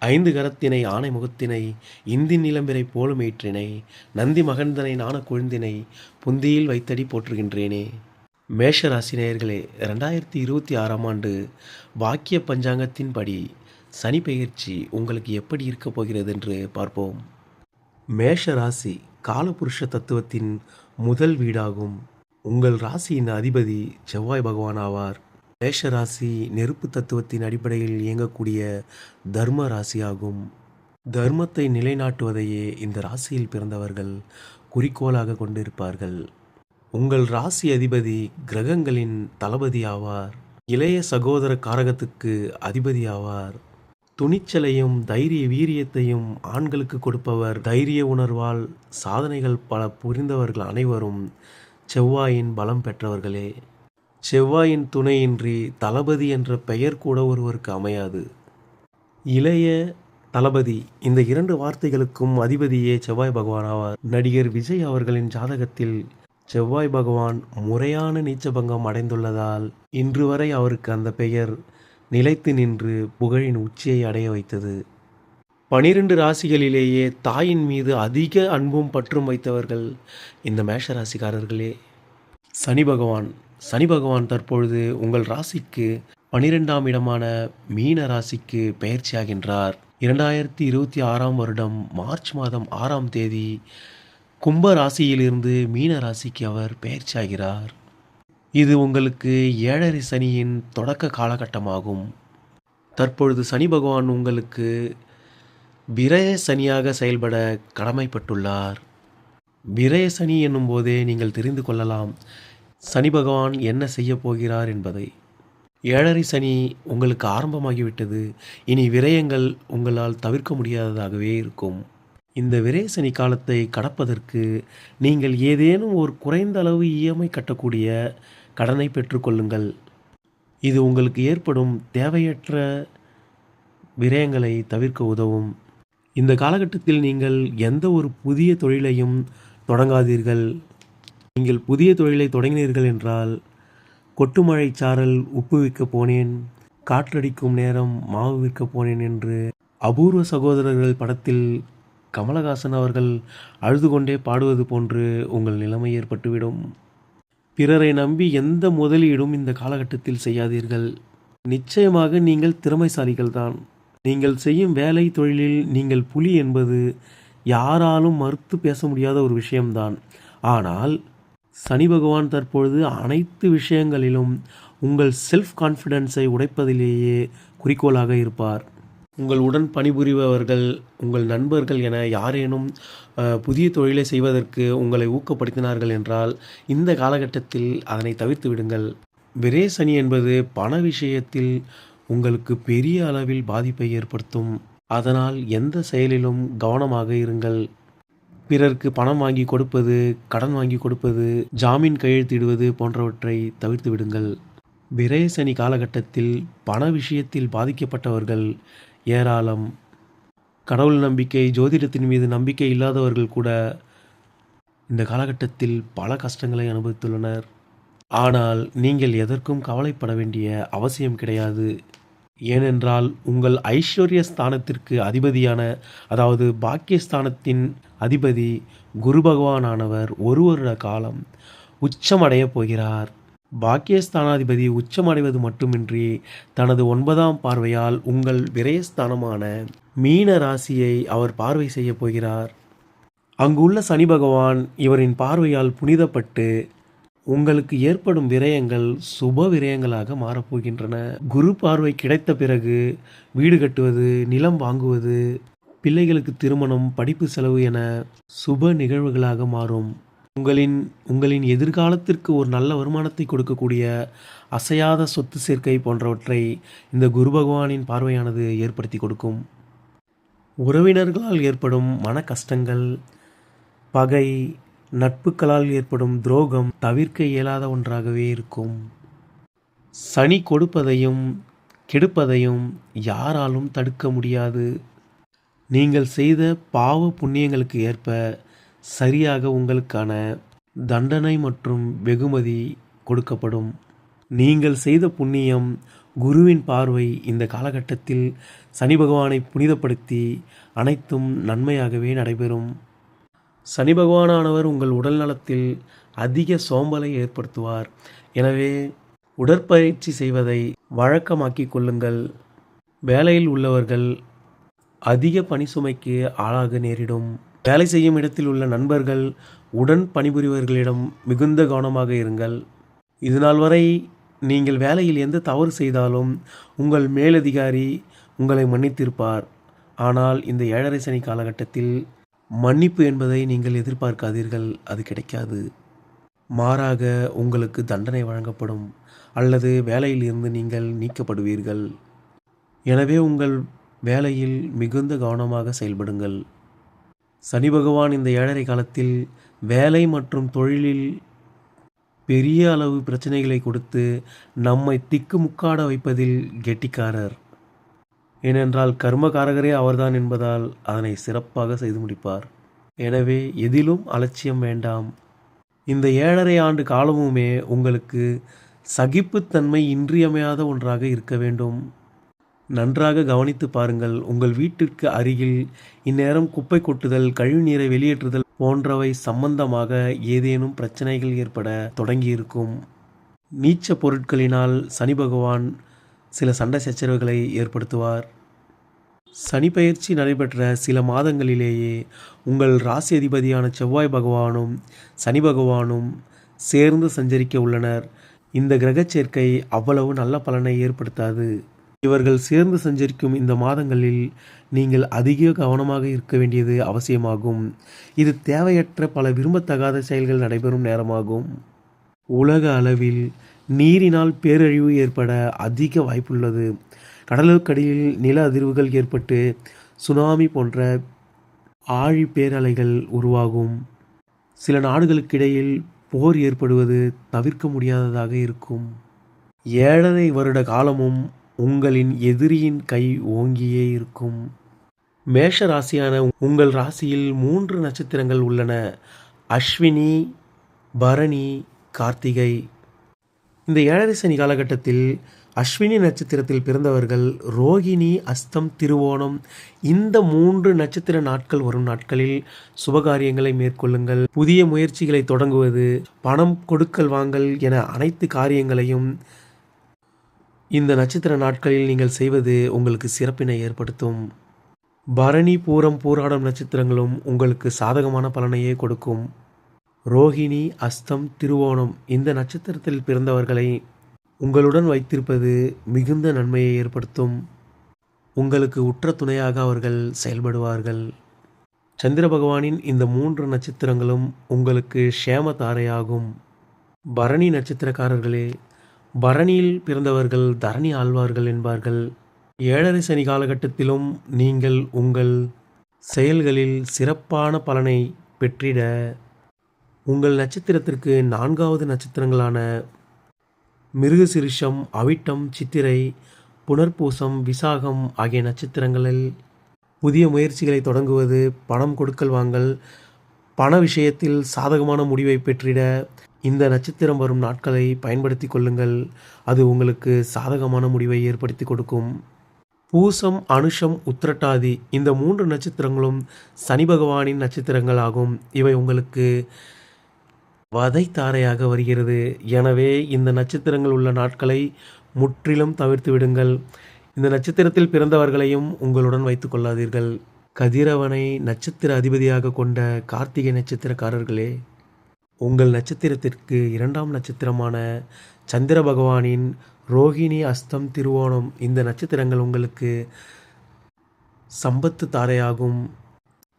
ஐந்து கரத்தினை ஆனை முகத்தினை இந்தின் நிலம்பிரை போலும் ஏற்றினை நந்தி மகந்தனை நாண கொழுந்தினை புந்தியில் வைத்தடி போற்றுகின்றேனே. மேஷ ராசினியர்களே ரெண்டாயிரத்தி இருபத்தி ஆறாம் ஆண்டு வாக்கிய பஞ்சாங்கத்தின்படி சனி பெயர்ச்சி உங்களுக்கு எப்படி இருக்கப் போகிறது என்று பார்ப்போம். மேஷ ராசி காலபுருஷ தத்துவத்தின் முதல் வீடாகும். உங்கள் ராசியின் அதிபதி செவ்வாய் பகவான் ஆவார். மேஷராசி நெருப்பு தத்துவத்தின் அடிப்படையில் இயங்கக்கூடிய தர்ம ராசியாகும். தர்மத்தை நிலைநாட்டுவதையே இந்த ராசியில் பிறந்தவர்கள் குறிக்கோளாக கொண்டிருப்பார்கள். உங்கள் ராசி அதிபதி கிரகங்களின் தளபதி ஆவார். இளைய சகோதர காரகத்துக்கு அதிபதி ஆவார். துணிச்சலையும் தைரிய வீரியத்தையும் ஆண்களுக்கு கொடுப்பவர் தைரிய உணர்வால் சாதனைகள் பல புரிந்தவர்கள் அனைவரும் செவ்வாயின் பலம் பெற்றவர்களே. செவ்வாயின் துணையின்றி தளபதி என்ற பெயர் கூட ஒருவருக்கு அமையாது. இளைய தளபதி இந்த இரண்டு வார்த்தைகளுக்கும் அதிபதியே செவ்வாய் பகவான் ஆவார். நடிகர் விஜய் அவர்களின் ஜாதகத்தில் செவ்வாய் பகவான் முறையான நீச்சபங்கம் அடைந்துள்ளதால் இன்று வரை அவருக்கு அந்த பெயர் நிலைத்து நின்று புகழின் உச்சியை அடைய வைத்தது. பனிரெண்டு ராசிகளிலேயே தாயின் மீது அதிக அன்பும் பற்றும் வைத்தவர்கள் இந்த மேஷ ராசிக்காரர்களே. சனி பகவான் சனி பகவான் தற்பொழுது உங்கள் ராசிக்கு பனிரெண்டாம் இடமான மீன ராசிக்கு பெயர்ச்சியாகின்றார். இரண்டாயிரத்தி இருபத்தி ஆறாம் வருடம் மார்ச் மாதம் ஆறாம் தேதி கும்ப ராசியிலிருந்து மீன ராசிக்கு அவர் பெயர்ச்சியாகிறார். இது உங்களுக்கு ஏழரை சனியின் தொடக்க காலகட்டமாகும். தற்பொழுது சனி பகவான் உங்களுக்கு விரய சனியாக செயல்பட கடமைப்பட்டுள்ளார். விரய சனி என்னும் போதே நீங்கள் தெரிந்து கொள்ளலாம். சனி பகவான் என்ன செய்ய போகிறார் என்பதை. ஏழரை சனி உங்களுக்கு ஆரம்பமாகிவிட்டது. இனி விரயங்கள் உங்களால் தவிர்க்க முடியாததாகவே இருக்கும். இந்த விரய சனி காலத்தை கடப்பதற்கு நீங்கள் ஏதேனும் ஒரு குறைந்த அளவு இஎம்ஐ கட்டக்கூடிய கடனை பெற்றுக்கொள்ளுங்கள் இது உங்களுக்கு ஏற்படும் தேவையற்ற விரயங்களை தவிர்க்க உதவும். இந்த காலகட்டத்தில் நீங்கள் எந்த ஒரு புதிய தொழிலையும் தொடங்காதீர்கள். நீங்கள் புதிய தொழிலை தொடங்கினீர்கள் என்றால் கொட்டுமழை சாரல் உப்பு விற்க போனேன் காற்றடிக்கும் நேரம் மாவு விற்க போனேன் என்று அபூர்வ சகோதரர்கள் படத்தில் கமலஹாசன் அவர்கள் அழுது கொண்டே பாடுவது போன்று உங்கள் நிலைமை ஏற்பட்டுவிடும். பிறரை நம்பி எந்த முதலீடும் இந்த காலகட்டத்தில் செய்யாதீர்கள். நிச்சயமாக நீங்கள் திறமைசாலிகள் தான். நீங்கள் செய்யும் வேலை தொழிலில் நீங்கள் புலி என்பது யாராலும் மறுத்து பேச முடியாத ஒரு விஷயம்தான். ஆனால் சனி பகவான் தற்பொழுது அனைத்து விஷயங்களிலும் உங்கள் செல்ஃப் கான்ஃபிடென்ஸை உடைப்பதிலேயே குறிக்கோளாக இருப்பார். உங்கள் உடன் பணிபுரிபவர்கள் உங்கள் நண்பர்கள் என யாரேனும் புதிய தொழிலை செய்வதற்கு உங்களை ஊக்கப்படுத்தினார்கள் என்றால் இந்த காலகட்டத்தில் அதனை தவிர்த்து விடுங்கள். விரே சனி என்பது பண விஷயத்தில் உங்களுக்கு பெரிய அளவில் பாதிப்பை ஏற்படுத்தும். அதனால் எந்த செயலிலும் கவனமாக இருங்கள். பிறருக்கு பணம் வாங்கி கொடுப்பது கடன் வாங்கி கொடுப்பது ஜாமீன் கையெழுத்திடுவது போன்றவற்றை தவிர்த்து விடுங்கள். விரயசனி காலகட்டத்தில் பண விஷயத்தில் பாதிக்கப்பட்டவர்கள் ஏராளம். கடவுள் நம்பிக்கை ஜோதிடத்தின் மீது நம்பிக்கை இல்லாதவர்கள் கூட இந்த காலகட்டத்தில் பல கஷ்டங்களை அனுபவித்துள்ளனர். ஆனால் நீங்கள் எதற்கும் கவலைப்பட வேண்டிய அவசியம் கிடையாது. ஏனென்றால் உங்கள் ஐஸ்வர்ய ஸ்தானத்திற்கு அதிபதியான அதாவது பாக்கியஸ்தானத்தின் அதிபதி குரு பகவானானவர் ஒரு வருட காலம் உச்சமடையப் போகிறார். பாக்கியஸ்தானாதிபதி உச்சமடைவது மட்டுமின்றி தனது ஒன்பதாம் பார்வையால் உங்கள் விரயஸ்தானமான மீன ராசியை அவர் பார்வை செய்யப் போகிறார். அங்குள்ள சனி பகவான் இவரின் பார்வையால் புனிதப்பட்டு உங்களுக்கு ஏற்படும் விரயங்கள் சுப விரயங்களாக மாறப்போகின்றன. குரு பார்வை கிடைத்த பிறகு வீடு கட்டுவது நிலம் வாங்குவது பிள்ளைகளுக்கு திருமணம் படிப்பு செலவு என சுப நிகழ்வுகளாக மாறும். உங்களின் உங்களின் எதிர்காலத்திற்கு ஒரு நல்ல வருமானத்தை கொடுக்கக்கூடிய அசையாத சொத்து சேர்க்கை போன்றவற்றை இந்த குரு பகவானின் பார்வையானது ஏற்படுத்தி கொடுக்கும். உறவினர்களால் ஏற்படும் மன கஷ்டங்கள் பகை நட்புகளால் ஏற்படும் துரோகம் தவிர்க்க இயலாத ஒன்றாகவே இருக்கும். சனி கொடுப்பதையும் கெடுப்பதையும் யாராலும் தடுக்க முடியாது. நீங்கள் செய்த பாவ புண்ணியங்களுக்கு ஏற்ப சரியாக உங்களுக்கான தண்டனை மற்றும் வெகுமதி கொடுக்கப்படும். நீங்கள் செய்த புண்ணியம் குருவின் பார்வை இந்த காலகட்டத்தில் சனி பகவானை புனிதப்படுத்தி அனைத்தும் நன்மையாகவே நடைபெறும். சனி பகவானானவர் உங்கள் உடல் நலத்தில் அதிக சோம்பலை ஏற்படுத்துவார். எனவே உடற்பயிற்சி செய்வதை வழக்கமாக்கி கொள்ளுங்கள். வேலையில் உள்ளவர்கள் அதிக பணி சுமைக்கு ஆளாக நேரிடும். வேலை செய்யும் இடத்தில் உள்ள நண்பர்கள் உடன் பணிபுரிவர்களிடம் மிகுந்த கவனமாக இருங்கள். இதுநாள் வரை நீங்கள் வேலையில் எந்த தவறு செய்தாலும் உங்கள் மேலதிகாரி உங்களை மன்னித்திருப்பார். ஆனால் இந்த ஏழரை சனி காலகட்டத்தில் மன்னிப்பு என்பதை நீங்கள் எதிர்பார்க்காதீர்கள் அது கிடைக்காது. மாறாக உங்களுக்கு தண்டனை வழங்கப்படும் அல்லது வேலையில் இருந்து நீங்கள் நீக்கப்படுவீர்கள். எனவே உங்கள் வேலையில் மிகுந்த கவனமாக செயல்படுங்கள். சனி பகவான் இந்த ஏழரை காலத்தில் வேலை மற்றும் தொழிலில் பெரிய அளவு பிரச்சனைகளை கொடுத்து நம்மை திக்குமுக்காட வைப்பதில் கெட்டிக்காரர். ஏனென்றால் கர்மகாரகரே அவர்தான் என்பதால் அதனை சிறப்பாக செய்து முடிப்பார். எனவே எதிலும் அலட்சியம் வேண்டாம். இந்த ஏழரை ஆண்டு காலமுமே உங்களுக்கு சகிப்புத்தன்மை இன்றியமையாத ஒன்றாக இருக்க வேண்டும். நன்றாக கவனித்து பாருங்கள் உங்கள் வீட்டிற்கு அருகில் இந்நேரம் குப்பை கொட்டுதல் கழிவுநீரை வெளியேற்றுதல் போன்றவை சம்பந்தமாக ஏதேனும் பிரச்சனைகள் ஏற்பட தொடங்கியிருக்கும். நீச்ச பொருட்களினால் சனி பகவான் சில சண்டை சச்சரவுகளை ஏற்படுத்துவார். சனி பயிற்சி நடைபெற்ற சில மாதங்களிலேயே உங்கள் ராசி அதிபதியான செவ்வாய் பகவானும் சனி பகவானும் சேர்ந்து சஞ்சரிக்க உள்ளனர். இந்த கிரகச் சேர்க்கை அவ்வளவு நல்ல பலனை ஏற்படுத்தாது. இவர்கள் சேர்ந்து சஞ்சரிக்கும் இந்த மாதங்களில் நீங்கள் அதிக கவனமாக இருக்க வேண்டியது அவசியமாகும். இது தேவையற்ற பல விரும்பத்தகாத செயல்கள் நடைபெறும் நேரமாகும். உலக அளவில் நீரினால் பேரழிவு ஏற்பட அதிக வாய்ப்புள்ளது. கடலுக்கடியில் நில அதிர்வுகள் ஏற்பட்டு சுனாமி போன்ற ஆழி பேரலைகள் உருவாகும். சில நாடுகளுக்கிடையில் போர் ஏற்படுவது தவிர்க்க முடியாததாக இருக்கும். ஏழரை வருட காலமும் உங்களின் எதிரியின் கை ஓங்கியே இருக்கும். மேஷ ராசியான உங்கள் ராசியில் மூன்று நட்சத்திரங்கள் உள்ளன. அஸ்வினி பரணி கார்த்திகை. இந்த ஏழரை சனி காலகட்டத்தில் அஸ்வினி நட்சத்திரத்தில் பிறந்தவர்கள் ரோகிணி அஸ்தம் திருவோணம் இந்த மூன்று நட்சத்திர நாட்கள் வரும் நாட்களில் சுபகாரியங்களை மேற்கொள்ளுங்கள். புதிய முயற்சிகளை தொடங்குவது பணம் கொடுக்கல் வாங்கல் என அனைத்து காரியங்களையும் இந்த நட்சத்திர நாட்களில் நீங்கள் செய்வது உங்களுக்கு சிறப்பினை ஏற்படுத்தும். பரணி பூரம் பூராடம் நட்சத்திரங்களும் உங்களுக்கு சாதகமான பலனையே கொடுக்கும். ரோகிணி அஸ்தம் திருவோணம் இந்த நட்சத்திரத்தில் பிறந்தவர்களை உங்களுடன் வைத்திருப்பது மிகுந்த நன்மையை ஏற்படுத்தும். உங்களுக்கு உற்ற துணையாக அவர்கள் செயல்படுவார்கள். சந்திர பகவானின் இந்த மூன்று நட்சத்திரங்களும் உங்களுக்கு ஷேம தாரையாகும் பரணி நட்சத்திரக்காரர்களே பரணியில் பிறந்தவர்கள் தரணி ஆழ்வார்கள் என்பார்கள். ஏழரை சனி காலகட்டத்திலும் நீங்கள் உங்கள் செயல்களில் சிறப்பான பலனை பெற்றிட உங்கள் நட்சத்திரத்திற்கு நான்காவது நட்சத்திரங்களான மிருகசிருஷம் அவிட்டம் சித்திரை புனர்பூசம் விசாகம் ஆகிய நட்சத்திரங்களில் புதிய முயற்சிகளை தொடங்குவது பணம் கொடுக்கல் வாங்கல் பண விஷயத்தில் சாதகமான முடிவை பெற்றிட இந்த நட்சத்திரம் வரும் நாட்களை பயன்படுத்தி கொள்ளுங்கள். அது உங்களுக்கு சாதகமான முடிவை ஏற்படுத்தி கொடுக்கும். பூசம் அனுஷம் உத்திரட்டாதி இந்த மூன்று நட்சத்திரங்களும் சனி பகவானின் நட்சத்திரங்கள் ஆகும் இவை உங்களுக்கு வதை தாரையாக வருகிறது. எனவே இந்த நட்சத்திரங்கள் உள்ள நாட்களை முற்றிலும் தவிர்த்து விடுங்கள். இந்த நட்சத்திரத்தில் பிறந்தவர்களையும் உங்களுடன் வைத்துக் கொள்ளாதீர்கள். கதிரவனை நட்சத்திர அதிபதியாக கொண்ட கார்த்திகை நட்சத்திரக்காரர்களே உங்கள் நட்சத்திரத்திற்கு இரண்டாம் நட்சத்திரமான சந்திர பகவானின் ரோகிணி அஸ்தம் திருவோணம் இந்த நட்சத்திரங்கள் உங்களுக்கு சம்பத்து தாரையாகும்.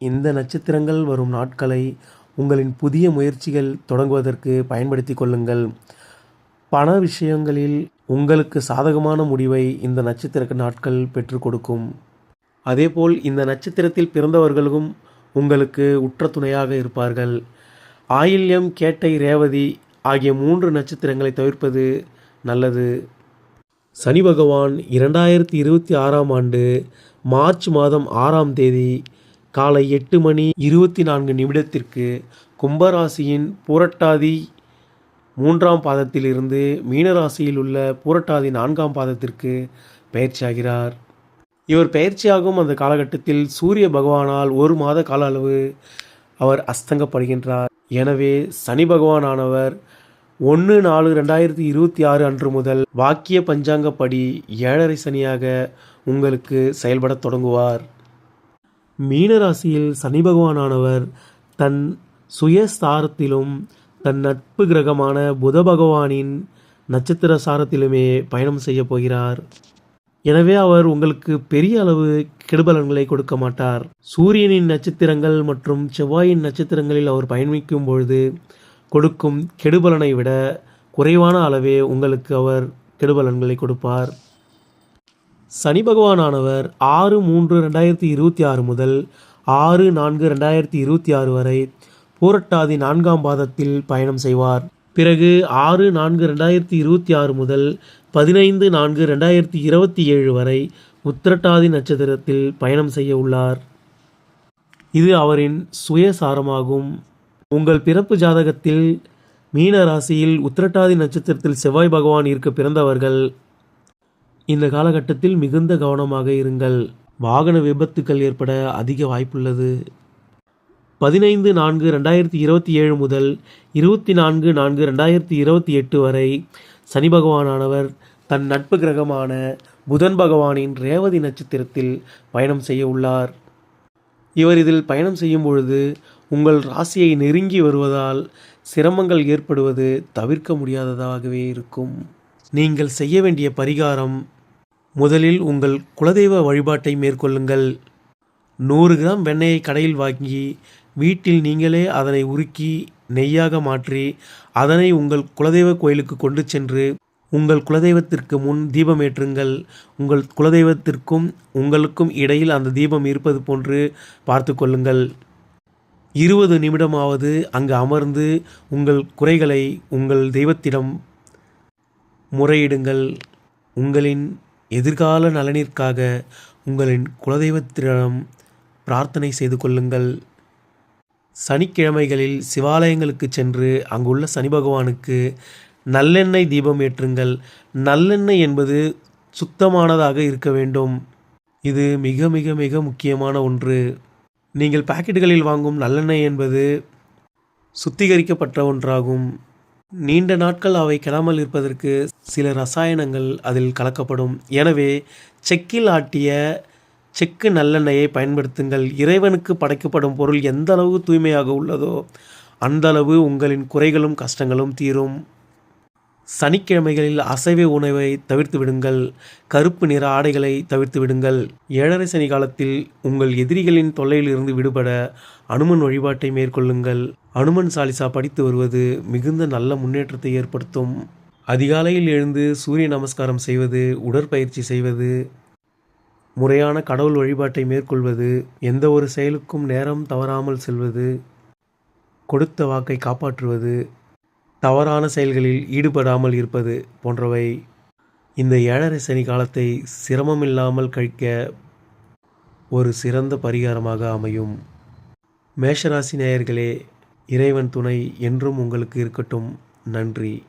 இந்த நட்சத்திரங்கள் வரும் நாட்களை உங்களின் புதிய முயற்சிகள் தொடங்குவதற்கு பயன்படுத்தி கொள்ளுங்கள். பண விஷயங்களில் உங்களுக்கு சாதகமான முடிவை இந்த நட்சத்திர நாட்கள் பெற்றுக் கொடுக்கும். அதேபோல் இந்த நட்சத்திரத்தில் பிறந்தவர்களும் உங்களுக்கு உற்ற துணையாக இருப்பார்கள். ஆயில்யம் கேட்டை ரேவதி ஆகிய மூன்று நட்சத்திரங்களை தவிர்ப்பது நல்லது. சனி பகவான் இரண்டாயிரத்தி இருபத்தி ஆறாம் ஆண்டு மார்ச் மாதம் ஆறாம் தேதி காலை எட்டு மணி இருபத்தி நான்கு நிமிடத்திற்கு கும்பராசியின் பூரட்டாதி மூன்றாம் பாதத்திலிருந்து மீனராசியில் உள்ள பூரட்டாதி நான்காம் பாதத்திற்கு பயிற்சியாகிறார் இவர் பயிற்சியாகும் அந்த காலகட்டத்தில் சூரிய பகவானால் ஒரு மாத கால அளவு அவர் அஸ்தங்கப்படுகின்றார். எனவே சனி பகவானானவர் ஒன்று நாலு ரெண்டாயிரத்தி இருபத்தி ஆறு அன்று முதல் வாக்கிய பஞ்சாங்கப்படி ஏழரை சனியாக உங்களுக்கு செயல்படத் தொடங்குவார். மீனராசியில் சனி பகவானானவர் தன் சுயஸ்தாரத்திலும் தன் நட்பு கிரகமான புத பகவானின் நட்சத்திர சாரத்திலுமே பயணம் செய்ய போகிறார். எனவே அவர் உங்களுக்கு பெரிய அளவு கெடுபலன்களை கொடுக்க மாட்டார். சூரியனின் நட்சத்திரங்கள் மற்றும் செவ்வாயின் நட்சத்திரங்களில் அவர் பயணிக்கும் பொழுது கொடுக்கும் கெடுபலனை விட குறைவான அளவே உங்களுக்கு அவர் கெடுபலன்களை கொடுப்பார். சனி பகவானானவர் ஆறு மூன்று ரெண்டாயிரத்தி இருபத்தி ஆறு முதல் ஆறு நான்கு ரெண்டாயிரத்தி இருபத்தி ஆறு வரை பூரட்டாதி நான்காம் பாதத்தில் பயணம் செய்வார். பிறகு ஆறு நான்கு ரெண்டாயிரத்தி இருபத்தி ஆறு முதல் பதினைந்து நான்கு ரெண்டாயிரத்தி இருபத்தி ஏழு வரை உத்திரட்டாதி நட்சத்திரத்தில் பயணம் செய்ய உள்ளார். இது அவரின் சுயசாரமாகும். உங்கள் பிறப்பு ஜாதகத்தில் மீன ராசியில் உத்திரட்டாதி நட்சத்திரத்தில் செவ்வாய் பகவான் இருக்க பிறந்தவர்கள் இந்த காலகட்டத்தில் மிகுந்த கவனமாக இருங்கள். வாகன விபத்துக்கள் ஏற்பட அதிக வாய்ப்புள்ளது. பதினைந்து நான்கு ரெண்டாயிரத்தி இருபத்தி ஏழு முதல் இருபத்தி நான்கு நான்கு ரெண்டாயிரத்தி இருபத்தி எட்டு வரை சனி பகவானானவர் தன் நட்பு கிரகமான புதன் பகவானின் ரேவதி நட்சத்திரத்தில் பயணம் செய்ய உள்ளார். இவர் இதில் பயணம் செய்யும் பொழுது உங்கள் ராசியை நெருங்கி வருவதால் சிரமங்கள் ஏற்படுவது தவிர்க்க முடியாததாகவே இருக்கும். நீங்கள் செய்ய வேண்டிய பரிகாரம் முதலில் உங்கள் குலதெய்வ வழிபாட்டை மேற்கொள்ளுங்கள். நூறு கிராம் வெண்ணெயை கடையில் வாங்கி வீட்டில் நீங்களே அதனை உருக்கி நெய்யாக மாற்றி அதனை உங்கள் குலதெய்வ கோயிலுக்கு கொண்டு சென்று உங்கள் குலதெய்வத்திற்கு முன் தீபம் ஏற்றுங்கள் உங்கள் குலதெய்வத்திற்கும் உங்களுக்கும் இடையில் அந்த தீபம் இருப்பது போன்று பார்த்து கொள்ளுங்கள். இருபது நிமிடமாவது அங்கு அமர்ந்து உங்கள் குறைகளை உங்கள் தெய்வத்திடம் முறையிடுங்கள். உங்களின் எதிர்கால நலனிற்காக உங்களின் குலதெய்வத்திடம் பிரார்த்தனை செய்து கொள்ளுங்கள். சனிக்கிழமைகளில் சிவாலயங்களுக்கு சென்று அங்குள்ள சனி பகவானுக்கு நல்லெண்ணெய் தீபம் ஏற்றுங்கள். நல்லெண்ணெய் என்பது சுத்தமானதாக இருக்க வேண்டும். இது மிக மிக மிக முக்கியமான ஒன்று. நீங்கள் பாக்கெட்டுகளில் வாங்கும் நல்லெண்ணெய் என்பது சுத்திகரிக்கப்பட்ட ஒன்றாகும். நீண்ட நாட்கள் அவை கெடாமல் இருப்பதற்கு சில ரசாயனங்கள் அதில் கலக்கப்படும். எனவே செக்கில் ஆட்டிய செக்கு நல்லெண்ணெயை பயன்படுத்துங்கள். இறைவனுக்கு படைக்கப்படும் பொருள் எந்த அளவு தூய்மையாக உள்ளதோ அந்தளவு உங்களின் குறைகளும் கஷ்டங்களும் தீரும். சனிக்கிழமைகளில் அசைவ உணவை தவிர்த்து விடுங்கள். கருப்பு நிற ஆடைகளை தவிர்த்து விடுங்கள். ஏழரை சனி காலத்தில் உங்கள் எதிரிகளின் தொல்லையிலிருந்து விடுபட அனுமன் வழிபாட்டை மேற்கொள்ளுங்கள். அனுமன் சாலிசா படித்து வருவது மிகுந்த நல்ல முன்னேற்றத்தை ஏற்படுத்தும். அதிகாலையில் எழுந்து சூரிய நமஸ்காரம் செய்வது உடற்பயிற்சி செய்வது முறையான கடவுள் வழிபாட்டை மேற்கொள்வது எந்த ஒரு செயலுக்கும் நேரம் தவறாமல் செல்வது கொடுத்த வாக்கை காப்பாற்றுவது தவறான செயல்களில் ஈடுபடாமல் இருப்பது போன்றவை இந்த ஏழரை சனி காலத்தை சிரமமில்லாமல் கழிக்க ஒரு சிறந்த பரிகாரமாக அமையும். மேஷராசி நேயர்களே இறைவன் துணை என்றும் உங்களுக்கு இருக்கட்டும். நன்றி.